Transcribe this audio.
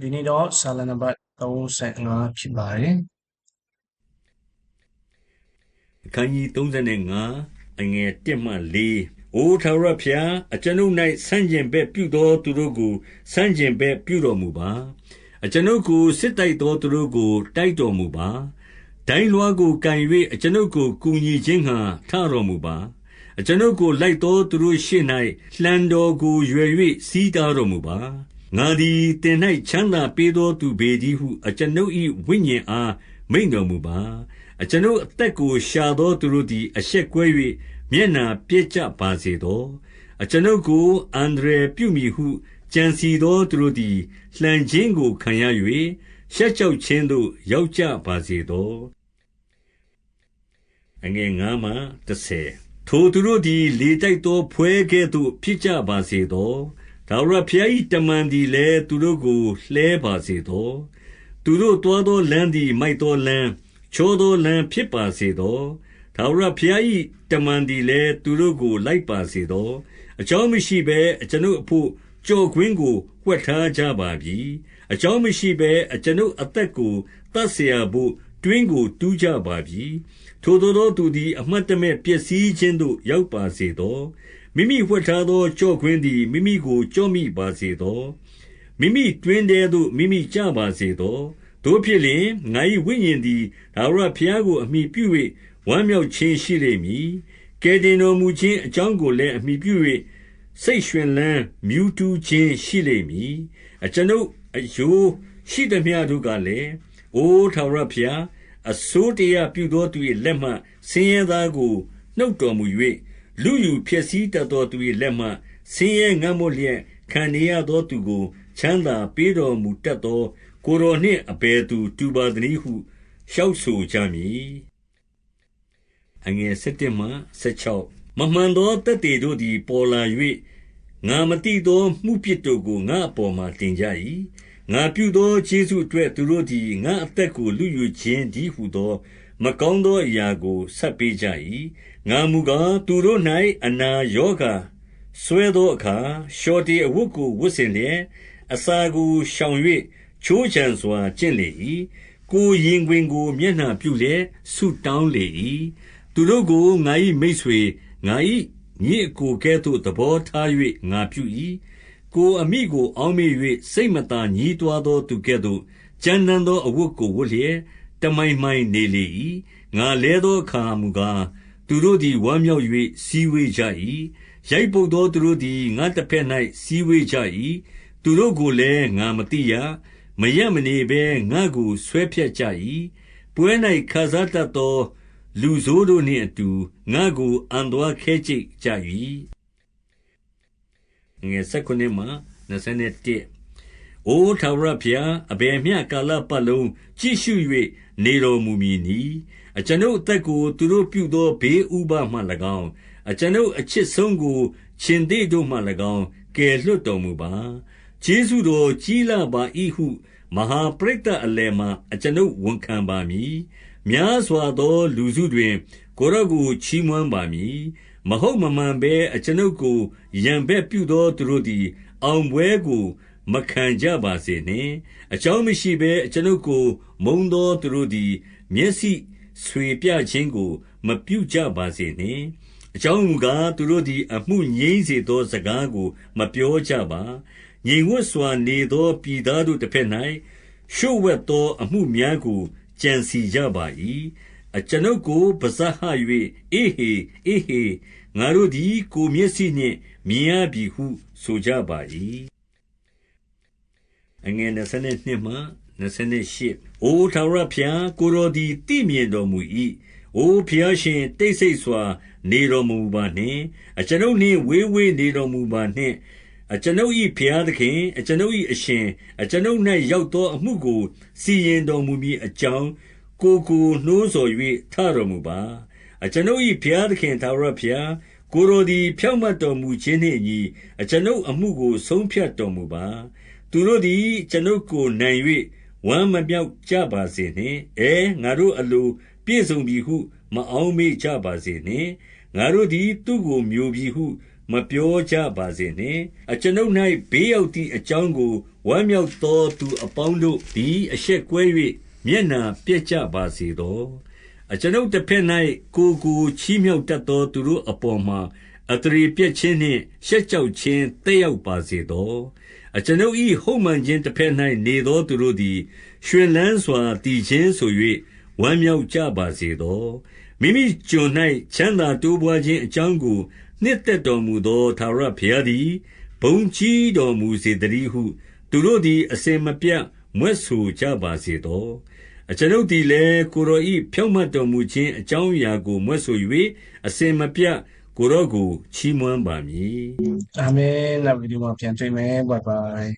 ဒီနေ့တော့စာလနံပါတ်35ဖြစ်ပါတယ်အခန်းကြီး35အငယ်1မှ4အိုထာဝရဖျားအကျွန်ုပ်၌ဆန့်ကျင်ဘက်ပြုသောသူတို့ကိုဆန့်ကျင်ဘက်ပြုတော်မူပါအကျွန်ုပ်ကိုစစ်တိုက်သောသူတို့ကိုတိုက်တော်မူပါဒိုင်းလွှားကိုကန်၍အကျွန်ုပ်ကိုကူညီခြင်းဟံထတော်မူပါအကျွန်ုပ်ကိုလိုက်သောသူတို့ရှေ့၌လှံတော်ကိုရွယ်၍စီးတားတော်မူပါ ငါသည်တင်၌ချမ်းသာပေးသောသူပေသည်ဟု အကျွန်ုပ်၏ဝိညာဉ်အား မိန်တော်မူပါ အကျွန်ုပ်အသက်ကို ရှာသောသူတို့သည် အရှက်ကွဲ၍မျက်နှာပျက်ကြပါစေသော အကျွန်ုပ်ကို အန္တရာယ်ပြုမိဟု ကြံစီသောသူတို့သည် လှန်ခြင်းကိုခံရ၍ရှက်ကြောက်ခြင်းသို့ ရောက်ကြပါစေသောအငယ်9မှ10ထိုသူတို့သည် လေတိုက်သော ဖွဲကဲ့သို့ ဖြစ်ကြပါစေသော ထာဝရဘုရား၏တမန်သည်လည်း သူတို့ကို လှဲပါစေသော။သူတို့သွားသောလမ်းသည် မိုက်သောလမ်း၊ချောသောလမ်းဖြစ်ပါစေသော။ထာဝရဘုရား၏တမန်သည်လည်း သူတို့ကို လိုက်ပါစေသော။အကြောင်းမရှိဘဲ အကျွန်ုပ်အဘို့ ကျော့ကွင်းကို ဝှက်ထားကြပါပြီ။အကြောင်းမရှိဘဲ အကျွန်ုပ်အသက်ကို သတ်စရာဘို့ တွင်းကို တူးကြပါပြီ။ထိုသို့သောသူသည် အမှတ်တမဲ့ ပျက်စီးခြင်းသို့ ရောက်ပါစေသော။ မိမိဝှက်ထားသောကြော့ခွင်းသည် မိမိကိုကြော့မိပါစေသော မိမိတွင်တဲသို့ မိမိကြပါစေသောတို့ဖြစ်လျင် ငါ၏ဝိညာဉ်သည်ဒါဝရဘုရားကို အမိပြု၍ဝမ်းမြောက်ခြင်းရှိလိမ့်မည်ကဲတင်တော်မူခြင်းအကြောင်းကိုလည်း အမိပြု၍စိတ်ရွှင်လန်းမြူးတူးခြင်းရှိလိမ့်မည် အကျွန်ုပ်အယိုးရှိသည်များတို့ကလည်း အိုထာဝရဘုရား အစိုးတရားပြုသောသူ၏လက်မှ ဆင်းရဲသားကို နှုတ်တော်မူ၍ လူယူဖြစ်စည်းတတ်သောသူ၏လက်မှ ဆင်းရဲငတ်မွတ်လျက် ခံနေရသောသူကို ချမ်းသာပေးတော်မူတတ်သော ကိုယ်တော်နှင့် အဘယ်သူတူပါသနည်းဟု လျှောက်ဆိုကြမည်အငယ်7မှ16မမှန်သောတက်တေတို့သည် ပေါ်လာ၍ငါမတိသောမှုပြစ်တို့ကို ငါအပေါ်မှာတင်ကြ၏ ငါပြုသောခြေဆုအတွက် သူတို့သည် ငါအသက်ကိုလူယူခြင်းဒီဟုသော မကောင်းသောအရာကိုဆက်ပေးကြ၏ငါမူကား သူတို့၌အနာယောဂဆွဲသောအခါရှောတေအဝတ်ကို ဝတ်ဆင်လျက် အစာကိုရှောင်၍ချိုးချံစွာ ကျင့်လေ၏ကိုရင်ခွင်ကို မျက်နှာပြုလျက် ဆုတောင်းလေ၏သူတို့ကို ငါ၏မိတ်ဆွေ ငါ၏ညီအကိုကဲ့သို့ သဘောထား၍ငါပြု၏ ကိုအမိကို အောင်းမေ၍စိတ်မသာ ညည်းတွားသောသူကဲ့သို့ ကြမ်းတမ်းသော အဝတ်ကို ဝတ်လျက် တမိုင်မိုင်နေလေ၏ငါလဲသောအခါမူကား သူတို့သည် ဝမ်းမြောက်၍စီဝေးကြ၏ရိုက်ပုတ်သော သူတို့သည် ငါတစ်ဖက်၌စီဝေးကြ၏သူတို့ကိုလည်း ငါမသိရ မရပ်မနေဘဲ ငါ့ကို ဆွဲဖြတ်ကြ၏ပွဲ၌ခါစားတတ်သော လူဆိုးတို့နှင့်အတူ ငါ့ကို အံသွားခဲကြိတ်ကြ၏ ငယ်၁၉မှ21အိုထာဝရဘုရားအဘယ်မျှကာလပတ်လုံးကြည့်ရှု၍နေတော်မူမည်နီအကျွန်ုပ်အသက်ကိုသူတို့ပြုသောဘေးဥပါမှ၎င်းအကျွန်ုပ်အချစ်ဆုံးကိုရှင်သေးတို့မှ၎င်းကယ်လွတ်တော်မူပါကျေးဇူးတော်ကြီးလာပါ၏ဟုမဟာပရိသတ်အလယ်မှာအကျွန်ုပ်ဝန်ခံပါမည်များစွာသော လူစုတွင်ကိုရော့ကိုချီးမွမ်းပါမည်မဟုတ်မမှန်ဘဲ အကျွန်ုပ်ကိုရံဘက်ပြုသော သူတို့သည် အောင်ပွဲကို မခံကြပါစေနှင့် အကြောင်းမရှိဘဲ အကျွန်ုပ်ကို မုံသော သူတို့သည် မျက်စိဆွေပြခြင်းကို မပြုကြပါစေနှင့် အကြောင်းမူကား သူတို့သည် အမှုငြိမ်းစေသော စကားကို မပြောကြပါ ငြိမ်ဝတ်စွာနေသော ပြည်သားတို့တစ်ဖက်၌ရှုဝက်သော အမှုများကို ကြံစီကြပါ၏ အကျွန်ုပ်ကိုပါဇက်ဟ၍အေဟေ အေဟေ ငါတို့သည် ကိုမျက်စိနှင့် မြင်ရပြီဟု ဆိုကြပါ၏အငယ်22မှ28အိုထာဝရဘုရား ကိုတော်သည်တည်မြင်တော်မူ၏အိုဘုရားရှင် တိတ်ဆိတ်စွာ နေတော်မူပါနှင့် အကျွန်ုပ်နှင့် ဝေးဝေးနေတော်မူပါနှင့် အကျွန်ုပ်၏ဘုရားသခင် အကျွန်ုပ်၏အရှင် အကျွန်ုပ်၌ရောက်သောအမှုကို စီရင်တော်မူမည်အကြောင်း ကိုကိုနှိုးဆော်၍ထတော်မူပါ အကျွန်ုပ်၏ဘုရားသခင်သာရဘုရား ကိုယ်တော်သည် ဖြောင့်မတ်တော်မူခြင်းနှင့်အညီ အကျွန်ုပ်အမှုကို ဆုံးဖြတ်တော်မူပါ သူတို့သည်ကျွန်ုပ်ကိုနိုင်၍ဝမ်းမမြောက်ကြပါစေနှင့် အဲငါတို့အလိုပြည့်စုံပြီဟု မအောင်မေ့ကြပါစေနှင့် ငါတို့သည် သူ့ကိုမျိုးပြီဟု မပြောကြပါစေနှင့်။အကျွန်ုပ်၌ဘေးရောက်သည်အကြောင်းကို ဝမ်းမြောက်သော သူအပေါင်းတို့သည် အရှက်ကွဲ၍ မျက်နှာပျက်ကြပါစေသော။အကျွန်ုပ်တဘက်၌ကိုယ်ကိုချီးမြှောက်တတ်သော သူတို့အပေါ်မှာ အသရေပျက်ခြင်းနှင့် ရှက်ကြောက်ခြင်း သက်ရောက်ပါစေသော။အကျွန်ုပ်၏ဟုတ်မှန်ခြင်းတဘက်၌နေသောသူတို့သည် ရွှင်လန်းစွာ သီချင်းဆို၍ဝမ်းမြောက်ကြပါစေသော။မိမိကျွန်၌ချမ်းသာတိုးပွါးခြင်းအကြောင်းကို နှစ်သက်တော်မူသော ထာဝရဘုရားသည် ဘုန်းကြီးတော်မူစေသတည်းဟု သူတို့သည် အစဉ်မပြတ်မြွက်ဆိုကြပါစေသော။ အကျွန်ုပ်သည်လည်း၊ကိုယ်တော်၏ဖြောင့်မတ်တော်မူခြင်း အကြောင်းအရာကို မြွက်ဆို၍၊အစဉ်မပြတ် ကိုယ်တော်ကို ချီးမွမ်းပါမည်။အာမင် နောက်ဗီဒီယိုမှာ ပြန်တွေ့မယ် ဘိုင်ဘိုင်